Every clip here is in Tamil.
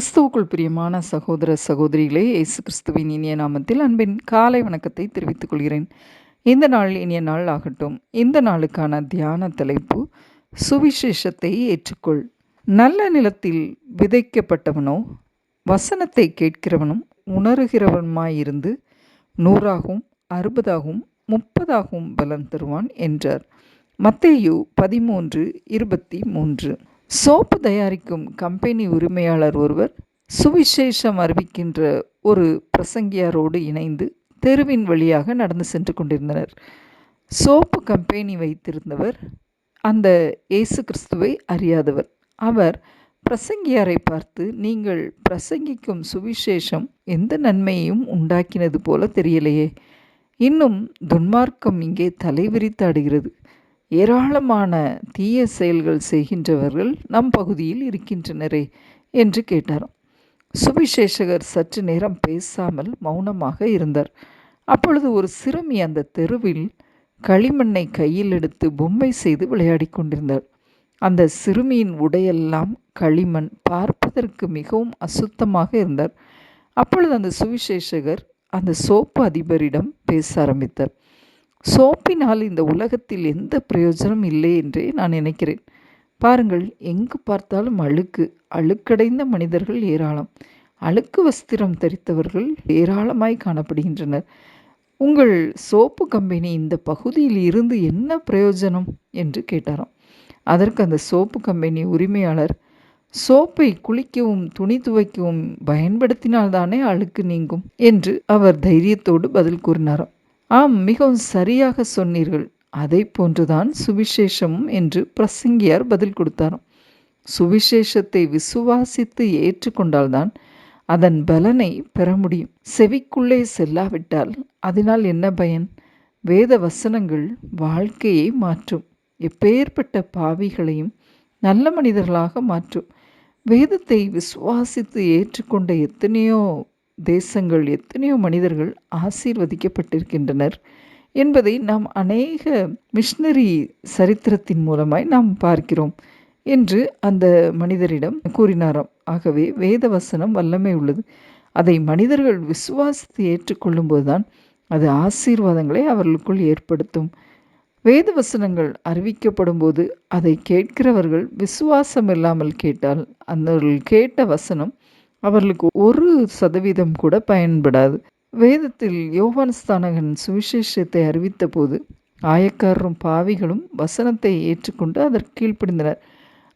கிறிஸ்துவுக்குள் பிரியமான சகோதர சகோதரிகளே இயேசு கிறிஸ்துவின் இனிய நாமத்தில் அன்பின் காலை வணக்கத்தை தெரிவித்துக் கொள்கிறேன். இந்த நாள் இனிய நாள் ஆகட்டும். இந்த நாளுக்கான தியான தலைப்பு சுவிசேஷத்தை ஏற்றுக்கொள். நல்ல நிலத்தில் விதைக்கப்பட்டவனோ வசனத்தை கேட்கிறவனும் உணர்கிறவனுமாயிருந்து நூறாகவும் அறுபதாகவும் முப்பதாகவும் பலன் தருவான் என்றார். மத்தேயு பதிமூன்று இருபத்தி மூன்று. சோப்பு தயாரிக்கும் கம்பெனி உரிமையாளர் ஒருவர் சுவிசேஷம் அறிவிக்கின்ற ஒரு பிரசங்கியாரோடு இணைந்து தெருவின் வழியாக நடந்து சென்று கொண்டிருந்தனர். சோப்பு கம்பெனி வைத்திருந்தவர் அந்த இயேசு கிறிஸ்துவை அறியாதவர். அவர் பிரசங்கியாரை பார்த்து நீங்கள் பிரசங்கிக்கும் சுவிசேஷம் எந்த நன்மையையும் உண்டாக்கினது போல தெரியலையே. இன்னும் துன்மார்க்கம் இங்கே தலைவிரித்தாடுகிறது ஏராளமான தீய செயல்கள் செய்கின்றவர்கள் நம் பகுதியில் இருக்கின்றனரே என்று கேட்டாராம். சுவிசேஷகர் சற்று நேரம் பேசாமல் மௌனமாக இருந்தார். அப்பொழுது ஒரு சிறுமி அந்த தெருவில் களிமண்ணை கையில் எடுத்து பொம்மை செய்து விளையாடி கொண்டிருந்தார் அந்த சிறுமியின் உடையெல்லாம் களிமண் பார்ப்பதற்கு மிகவும் அசுத்தமாக இருந்தார். அப்பொழுது அந்த சுவிசேஷகர் அந்த சோப்பு அதிபரிடம் பேச ஆரம்பித்தார். சோப்பினால் இந்த உலகத்தில் எந்த பிரயோஜனம் இல்லை என்றே நான் நினைக்கிறேன். பாருங்கள் எங்கு பார்த்தாலும் அழுக்கு அழுக்கடைந்த மனிதர்கள் ஏராளம். அழுக்கு வஸ்திரம் தரித்தவர்கள் ஏராளமாய் காணப்படுகின்றனர். உங்கள் சோப்பு கம்பெனி இந்த பகுதியில் இருந்து என்ன பிரயோஜனம்? என்று கேட்டாராம். அதற்கு அந்த சோப்பு கம்பெனி உரிமையாளர் சோப்பை குளிக்கவும் துணி துவைக்கவும் பயன்படுத்தினால்தானே அழுக்கு நீங்கும்? என்று அவர் தைரியத்தோடு பதில் கூறினாராம். ஆம் மிகவும் சரியாக சொன்னீர்கள். அதை போன்றுதான் சுவிசேஷமும் என்று பிரசங்கியார் பதில் கொடுத்தாராம். சுவிசேஷத்தை விசுவாசித்து ஏற்றுக்கொண்டால்தான் அதன் பலனை பெற முடியும். செவிக்குள்ளே செல்லாவிட்டால் அதனால் என்ன பயன்? வேத வசனங்கள் வாழ்க்கையை மாற்றும். எப்பேற்பட்ட பாவிகளையும் நல்ல மனிதர்களாக மாற்றும். வேதத்தை விசுவாசித்து ஏற்றுக்கொண்ட எத்தனையோ தேசங்கள் எத்தனையோ மனிதர்கள் ஆசீர்வதிக்கப்பட்டிருக்கின்றனர் என்பதை நாம் அநேக மிஷினரி சரித்திரத்தின் மூலமாய் நாம் பார்க்கிறோம் என்று அந்த மனிதரிடம் கூறினாராம். ஆகவே வேத வசனம் வல்லமை உள்ளது. அதை மனிதர்கள் விசுவாசத்தை ஏற்றுக்கொள்ளும்போதுதான் அது ஆசீர்வாதங்களை அவர்களுக்குள் ஏற்படுத்தும். வேத வசனங்கள் அறிவிக்கப்படும் போது அதை கேட்கிறவர்கள் விசுவாசம் இல்லாமல் கேட்டால் அந்த கேட்ட வசனம் அவர்களுக்கு ஒரு சதவீதம் கூட பயன்படாது. வேதத்தில் யோவான் ஸ்தானகன் சுவிசேஷத்தை அறிவித்த போது ஆயக்காரரும் பாவிகளும் வசனத்தை ஏற்றுக்கொண்டு அதற்கு கீழ்ப்படிந்தனர்.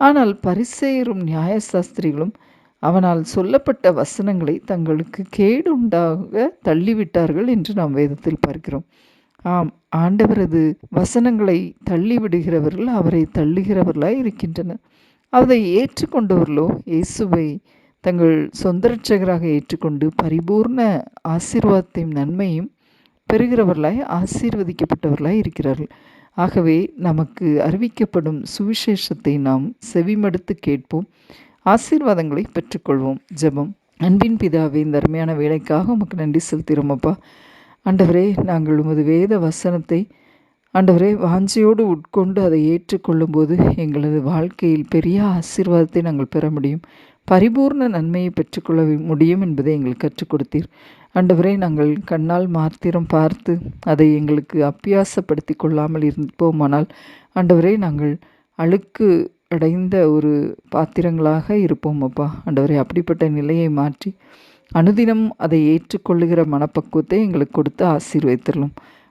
ஆனால் பரிசெயரும் நியாயசாஸ்திரிகளும் அவனால் சொல்லப்பட்ட வசனங்களை தங்களுக்கு கேடு உண்டாக தள்ளிவிட்டார்கள் என்று நாம் வேதத்தில் பார்க்கிறோம். ஆம் ஆண்டவரது வசனங்களை தள்ளிவிடுகிறவர்கள் அவரை தள்ளுகிறவர்களாய் இருக்கின்றனர். அதை ஏற்றுக்கொண்டவர்களோ இயேசுவை தங்கள் சொந்த ரட்சகராக ஏற்றுக்கொண்டு பரிபூர்ண ஆசீர்வாதத்தையும் நன்மையும் பெறுகிறவர்களாய் ஆசீர்வதிக்கப்பட்டவர்களாய் இருக்கிறார்கள். ஆகவே நமக்கு அறிவிக்கப்படும் சுவிசேஷத்தை நாம் செவிமடுத்து கேட்போம். ஆசீர்வாதங்களை பெற்றுக்கொள்வோம். ஜெபம். அன்பின் பிதாவே இந்த அருமையான வேலைக்காக உமக்கு நன்றி செலுத்துகிறோம் அப்பா. ஆண்டவரே நாங்கள் உமது வேத வசனத்தை ஆண்டவரே வாஞ்சியோடு உட்கொண்டு அதை ஏற்றுக்கொள்ளும்போது எங்களது வாழ்க்கையில் பெரிய ஆசீர்வாதத்தை நாங்கள் பெற முடியும். பரிபூர்ண நன்மையை பெற்றுக்கொள்ள முடியும் என்பதை எங்களுக்கு கற்றுக் கொடுத்தீர். ஆண்டவரே நாங்கள் கண்ணால் மாத்திரம் பார்த்து அதை எங்களுக்கு அப்பியாசப்படுத்தி கொள்ளாமல் இருப்போமானால் ஆண்டவரே நாங்கள் அழுக்கு அடைந்த ஒரு பாத்திரங்களாக இருப்போம் அப்பா. ஆண்டவரே அப்படிப்பட்ட நிலையை மாற்றி அனுதினம் அதை ஏற்றுக்கொள்ளுகிற மனப்பக்குவத்தை எங்களுக்கு கொடுத்து ஆசீர்வதித்தரலும்.